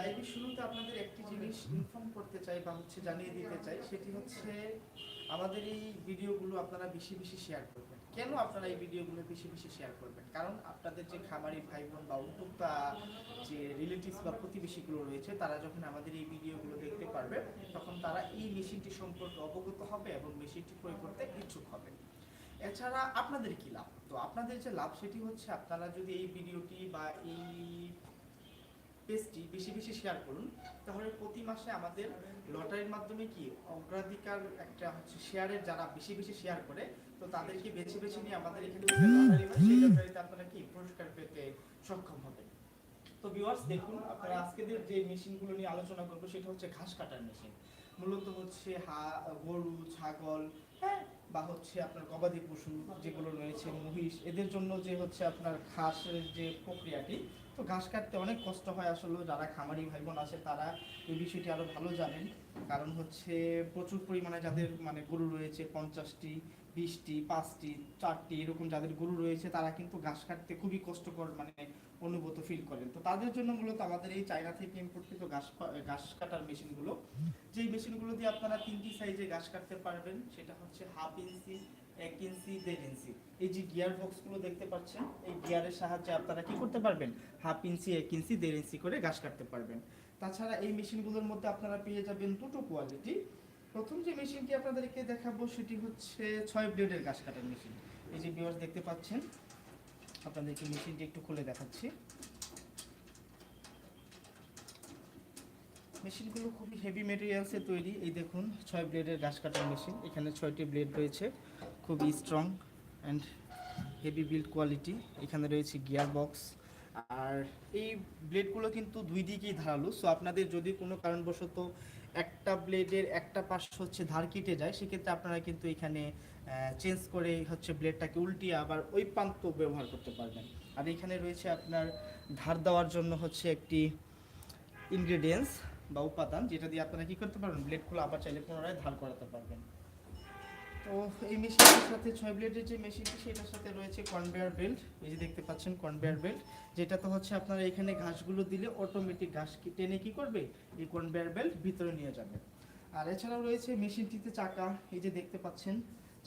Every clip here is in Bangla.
লাইভের শুরুতে আপনাদের একটি জিনিস ইনফর্ম করতে চাই বা হচ্ছে জানিয়ে দিতে চাই সেটি হচ্ছে আমাদের এই ভিডিওগুলো আপনারা বেশি বেশি শেয়ার করবেন। কেন আপনারা এই ভিডিওগুলো বেশি বেশি শেয়ার করবেন? কারণ আপনাদের যে খামারি ভাই বোন বা উদ্যোক্তা যে রিলেটিভস বা প্রতিবেশীগুলো রয়েছে তারা যখন আমাদের এই ভিডিওগুলো দেখতে পারবে তখন তারা এই মেশিনটি সম্পর্কে অবগত হবে এবং মেশিনটি প্রয়োগ করতে ইচ্ছুক হবে। এছাড়া আপনাদের কি লাভ? তো আপনাদের যে লাভ সেটি হচ্ছে আপনারা যদি এই ভিডিওটি বা এই পেজটি বেশি বেশি শেয়ার করুন, তাহলে প্রতি মাসে আমাদের লটারির মাধ্যমে কি অগ্রাধিকার একটা হচ্ছে শেয়ারের যারা বেশি বেশি শেয়ার করে, তো তাদেরকে বেছে বেছে নিয়ে আমাদের এখানে লটারিতে আপনারা কি পুরস্কার পেতে সক্ষম হবে তো ভিউয়ার্স দেখুন, আপনারা আজকেদের যে মেশিনগুলো নিয়ে আলোচনা করব, সেটা হচ্ছে ঘাস কাটার মেশিন মূলত হচ্ছে হা, গরু, ছাগল হ্যাঁ বা হচ্ছে আপনার গবাদি পশু যেগুলো রয়েছে, মহিষ, এদের জন্য যে হচ্ছে আপনার ঘাসের যে প্রক্রিয়াটি, তো ঘাস কাটতে অনেক কষ্ট হয় আসলে যারা খামারি ভাই বোন আছে তারা এই বিষয়টি আরও ভালো জানেন। কারণ হচ্ছে প্রচুর পরিমাণে যাদের মানে গরু রয়েছে, পঞ্চাশটি, বিশটি, পাঁচটি, চারটি এরকম যাদের গরু রয়েছে তারা কিন্তু ঘাস কাটতে খুবই কষ্টকর মানে অনুভূত ফিল করেন। তো তাদের জন্য মূলত আমাদের এই চায়না থেকে ইম্পোর্টকৃত ঘাস ঘাস কাটার মেশিনগুলো। যেই মেশিনগুলো দিয়ে আপনারা তিনটি সাইজে ঘাস কাটতে পারবেন, সেটা হচ্ছে হাফ ইঞ্চি এক ইঞ্চি দেড় ইঞ্চি এই যে গিয়ার বক্সগুলো দেখতে পাচ্ছেন, এই গিয়ারের সাহায্যে আপনারা কি করতে পারবেন? হাফ ইঞ্চি এক ইঞ্চি দেড় ইঞ্চি করে ঘাস কাটতে পারবেন। তাছাড়া এই মেশিনগুলোর মধ্যে আপনারা পেয়ে যাবেন দুটো কোয়ালিটি প্রথম যে মেশিনটি আপনাদেরকে দেখাবো, সেটি হচ্ছে ছয় ব্লেডের ঘাস কাটার মেশিন এই যে ভিউয়ার্স দেখতে পাচ্ছেন আপনাদেরকে মেশিনটি একটু খুলে দেখাচ্ছি। মেশিনগুলো খুবই হেভি মেটেরিয়ালসে তৈরি। এই দেখুন, ছয় ব্লেডের ঘাস কাটার মেশিন। এখানে ছয়টি ব্লেড রয়েছে, খুবই strong and heavy build quality এখানে রয়েছে গিয়ার বক্স আর এই ব্লেডগুলো কিন্তু দুই দিকেই ধারালো। সো আপনাদের যদি কোনো কারণবশত একটা ব্লেডের একটা পাশ হচ্ছে ধার কেটে যায়, সেক্ষেত্রে আপনারা কিন্তু এখানে চেঞ্জ করে হচ্ছে ব্লেডটাকে উল্টিয়ে আবার ওই প্রান্ত ব্যবহার করতে পারবেন। আর এখানে রয়েছে আপনার ধার দেওয়ার জন্য হচ্ছে একটি ইনগ্রেডিয়েন্টস বা উপাদান, যেটা দিয়ে আপনারা কী করতে পারবেন? ব্লেড ব্লেডগুলো আবার চাইলে পুনরায় ধার করাতে পারবেন। তো এই মেশিনের সাথে ছয় ব্লেডের যে মেশিনটি, সেটার সাথে রয়েছে কনভেয়ার বেল্ট এই যে দেখতে পাচ্ছেন কনভেয়ার বেল্ট যেটা তো হচ্ছে আপনারা এখানে ঘাসগুলো দিলে অটোমেটিক ঘাস টেনে কি করবে? এই কনভেয়ার বেল্ট ভিতরে নিয়ে যাবে। আর এছাড়াও রয়েছে মেশিনটিতে চাকা। এই যে দেখতে পাচ্ছেন,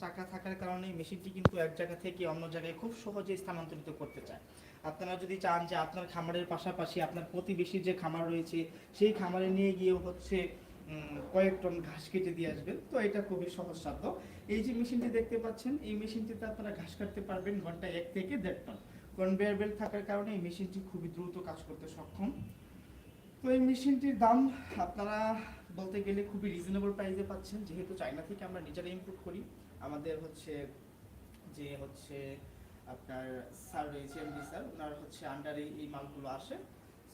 চাকা থাকার কারণে মেশিনটি কিন্তু এক জায়গা থেকে অন্য জায়গায় খুব সহজে স্থানান্তরিত করতে চায়। আপনারা যদি চান যে আপনার খামারের পাশাপাশি আপনার প্রতিবেশীর যে খামার রয়েছে, সেই খামারে নিয়ে গিয়েও হচ্ছে কয়েক টন ঘাস কেটে দিয়ে আসবেন। তো এটা খুবই সহজসাধ্য। এই যে মেশিনটি দেখতে পাচ্ছেন, এই মেশিনটিতে আপনারা ঘাস কাটতে পারবেন ঘন্টায় এক থেকে দেড় টন। কনভেয়ার বেল্ট থাকার কারণে এই মেশিনটি খুবই দ্রুত কাজ করতে সক্ষম। তো এই মেশিনটির দাম আপনারা বলতে গেলে খুবই রিজনেবল প্রাইসে পাচ্ছেন। যেহেতু চায়না থেকে আমরা নিজেরা ইম্পোর্ট করি। আমাদের হচ্ছে যে হচ্ছে আপনার স্যার রয়েছে এমডি স্যার ওনার হচ্ছে আন্ডারে এই মালগুলো আসে।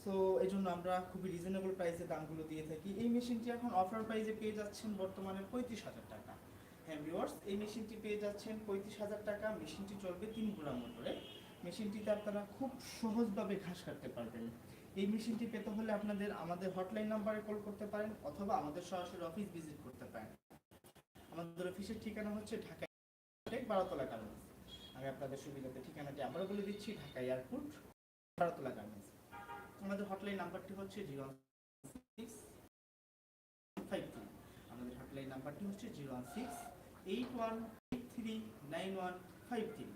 সো এই জন্য আমরা খুবই রিজনেবল প্রাইসে দামগুলো দিয়ে থাকি। এই মেশিনটি এখন অফার প্রাইসে পেয়ে যাচ্ছেন বর্তমানে পঁয়ত্রিশ হাজার টাকা। হ্যাঁ ভিউয়ার্স এই মেশিনটি পেয়ে যাচ্ছেন পঁয়ত্রিশ হাজার টাকা। মেশিনটি চলবে তিন গুড়া মোটরে মেশিনটিতে আপনারা খুব সহজভাবে ঘাস কাটতে পারবেন। এই মেশিনটি পেতে হলে আপনাদের আমাদের হটলাইন নাম্বারে কল করতে পারেন অথবা আমাদের সরাসরি অফিস ভিজিট করতে পারেন। আমাদের অফিসের ঠিকানা হচ্ছে ঢাকা বারোতলা গার্মেন্টস আমি আপনাদের সুবিধাতে ঠিকানাটি আবারও বলে দিচ্ছি, ঢাকা এয়ারপোর্ট বারোতলা গার্মেন্টস আমাদের হটলাইন নাম্বারটি হচ্ছে জিরো সিক্স ফাইভ আমাদের হটলাইন নাম্বারটি হচ্ছে zero one six eight one eight three nine one five three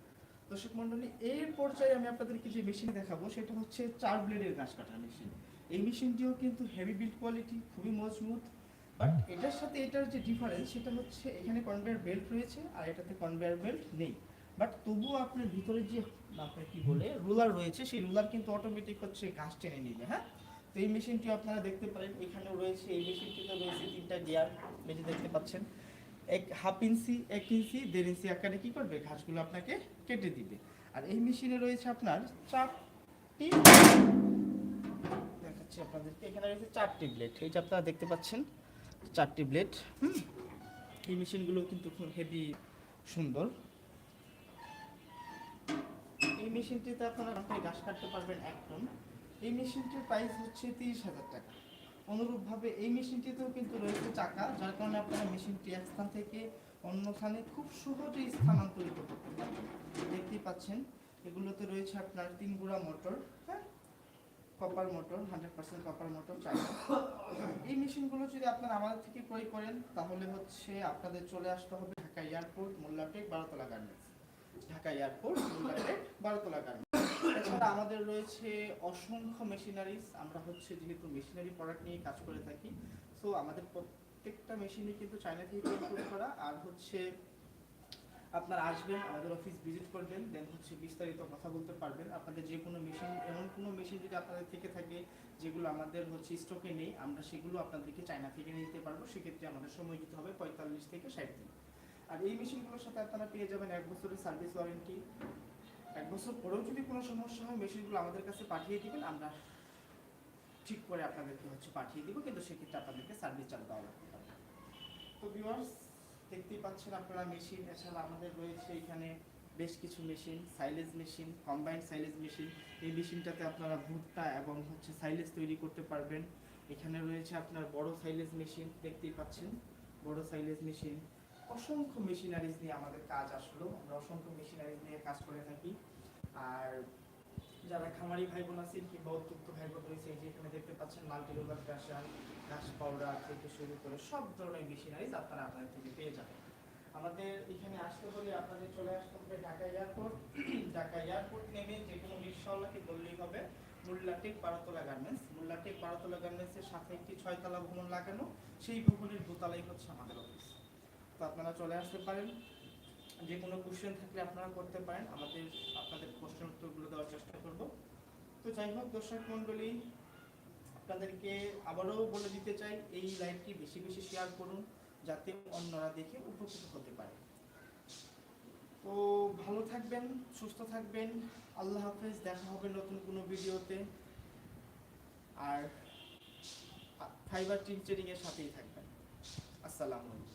দর্শক মণ্ডলী, এর পর্যায়ে আমি আপনাদেরকে যে মেশিন দেখাবো, সেটা হচ্ছে চার ব্লেডের ঘাস কাটার মেশিন এই মেশিনটিও কিন্তু হেভি বিল্ড কোয়ালিটি খুবই মজবুত। বাট এটার সাথে এটার যে ডিফারেন্স সেটা হচ্ছে এখানে কনভেয়ার বেল্ট রয়েছে, আর এটাতে কনভেয়ার বেল্ট নেই। বাট তবুও আপনার ভিতরে যে, আপনার কি বলে, রুলার রয়েছে, সেই রুলার কিন্তু অটোমেটিক হচ্ছে ঘাস টেনে নিবে হ্যাঁ? তো এই মেশিনটি আপনারা দেখতে পারেন, এখানেও রয়েছে, এই মেশিনটিতে রয়েছে তিনটা গিয়ার যে দেখতে পাচ্ছেন। এক হাফ ইঞ্চি এক ইঞ্চি দেড় ইঞ্চি আকারে কী করবে? ঘাসগুলো আপনাকে কেটে দিবে। আর এই মেশিনে রয়েছে আপনার চারটি, দেখাচ্ছি আপনাদেরকে, এখানে রয়েছে চারটি ব্লেড এই যে আপনারা দেখতে পাচ্ছেন, চারটি ব্লেড হুম? এই মেশিনগুলো কিন্তু খুব হেভি সুন্দর। এই মেশিনটিতে আপনারা কাটতে পারবেন এক টন এই মেশিনটির প্রাইস হচ্ছে তিরিশ হাজার টাকা। অনুরূপভাবে এই মেশিনটিতেও কিন্তু রয়েছে চাকা, যার কারণে আপনারা মেশিনটি এক স্থান থেকে অন্য স্থানে খুব সহজেই স্থানান্তরিত করতে পারবেন। দেখতেই পাচ্ছেন, এগুলোতে রয়েছে আপনার তিন মোটর হ্যাঁ? Copper motor hundred percent copper motor চাই এই মেশিনগুলো যদি আপনারা আমাদের থেকে ক্রয় করেন, তাহলে হচ্ছে আপনাদের চলে আসতে হবে ঢাকা এয়ারপোর্ট, মোল্লাটেক, বারোতলা গার্মেন্টস। ঢাকা এয়ারপোর্ট বারোতলা গার্মেন্টস এছাড়া আমাদের রয়েছে অসংখ্য মেশিনারিজ। আমরা হচ্ছে যেহেতু মেশিনারি প্রোডাক্ট নিয়ে কাজ করে থাকি, সো আমাদের প্রত্যেকটা মেশিনই কিন্তু চায়না থেকে ইম্পোর্ট করা। আর হচ্ছে আপনারা আসবেন, আমাদের অফিস ভিজিট করবেন, দেন হচ্ছে বিস্তারিত কথা বলতে পারবেন। আপনাদের যে কোনো মেশিন, এমন কোনো মেশিন যদি আপনাদের থেকে থাকে, যেগুলো আমাদের হচ্ছে স্টকে নেই, আমরা সেগুলো আপনাদেরকে চায়না থেকে নিতে পারব। সেক্ষেত্রে আমাদের সময় দিতে হবে পঁয়তাল্লিশ থেকে ষাট দিন। আর এই মেশিনগুলোর সাথে আপনারা পেয়ে যাবেন এক বছরের সার্ভিস ওয়ারেন্টি। এক বছর পরেও যদি কোনো সমস্যা হয়, মেশিনগুলো আমাদের কাছে পাঠিয়ে দিবেন। আমরা ঠিক করে আপনাদেরকে হচ্ছে পাঠিয়ে দিব, কিন্তু সেক্ষেত্রে আপনাদেরকে সার্ভিস চার্জ দেওয়া লাগবে। তো ভিউয়ার্স দেখতেই পাচ্ছেন আপনারা মেশিন, এছাড়া আমাদের রয়েছে এখানে বেশ কিছু machine silage machine combined silage machine এই মেশিনটাতে আপনারা ভুট্টা এবং হচ্ছে সাইলেজ তৈরি করতে পারবেন। এখানে রয়েছে আপনার বড় সাইলেজ মেশিন দেখতেই পাচ্ছেন। বড় সাইলেজ মেশিন অসংখ্য মেশিনারিজ নিয়ে আমাদের কাজ আসলো। আমরা অসংখ্য মেশিনারিজ নিয়ে কাজ করে থাকি। আর যারা খামারি ভাই বোন আছেন কিংবা উদ্যুক্ত ভাই বোন রয়েছে, এই যে এখানে দেখতে পাচ্ছেন মাল্টি রোলার ক্রাশার ঘাস পাউডার থেকে শুরু করে সব ধরনের মেশিনারিজ আপনারা আপনাদের থেকে পেয়ে যাবেন। আমাদের এখানে আসতে হলে আপনাদের চলে আসতে হবে ঢাকা এয়ারপোর্ট। ঢাকা এয়ারপোর্ট নেমে যে কোনো রিক্সাওয়ালাকে বললেই হবে মোল্লাটেক বারোতলা গার্মেন্টস। মোল্লাটেক বারোতলা গার্মেন্টসের সাথে একটি ছয়তলা ভবন লাগানো, সেই ভবনের দোতলাই হচ্ছে আমাদের অফিস তো আপনারা চলে আসতে পারেন। যে কোনো কোশ্চেন থাকলে আপনারা করতে পারেন। আমাদের, আপনাদের প্রশ্নের উত্তরগুলো দেওয়ার চেষ্টা করব। তো যাই হোক, দর্শক মণ্ডলী, আপনাদেরকে আবারও বলে দিতে চাই, এই লাইভটি বেশি বেশি শেয়ার করুন, যাতে অন্যরা দেখে উপকৃত হতে পারে। তো ভালো থাকবেন, সুস্থ থাকবেন। আল্লাহ হাফেজ, দেখা হবে নতুন কোনো ভিডিওতে। আর ফাইবার টিম এর সাথেই থাকবেন। আসসালামু আলাইকুম।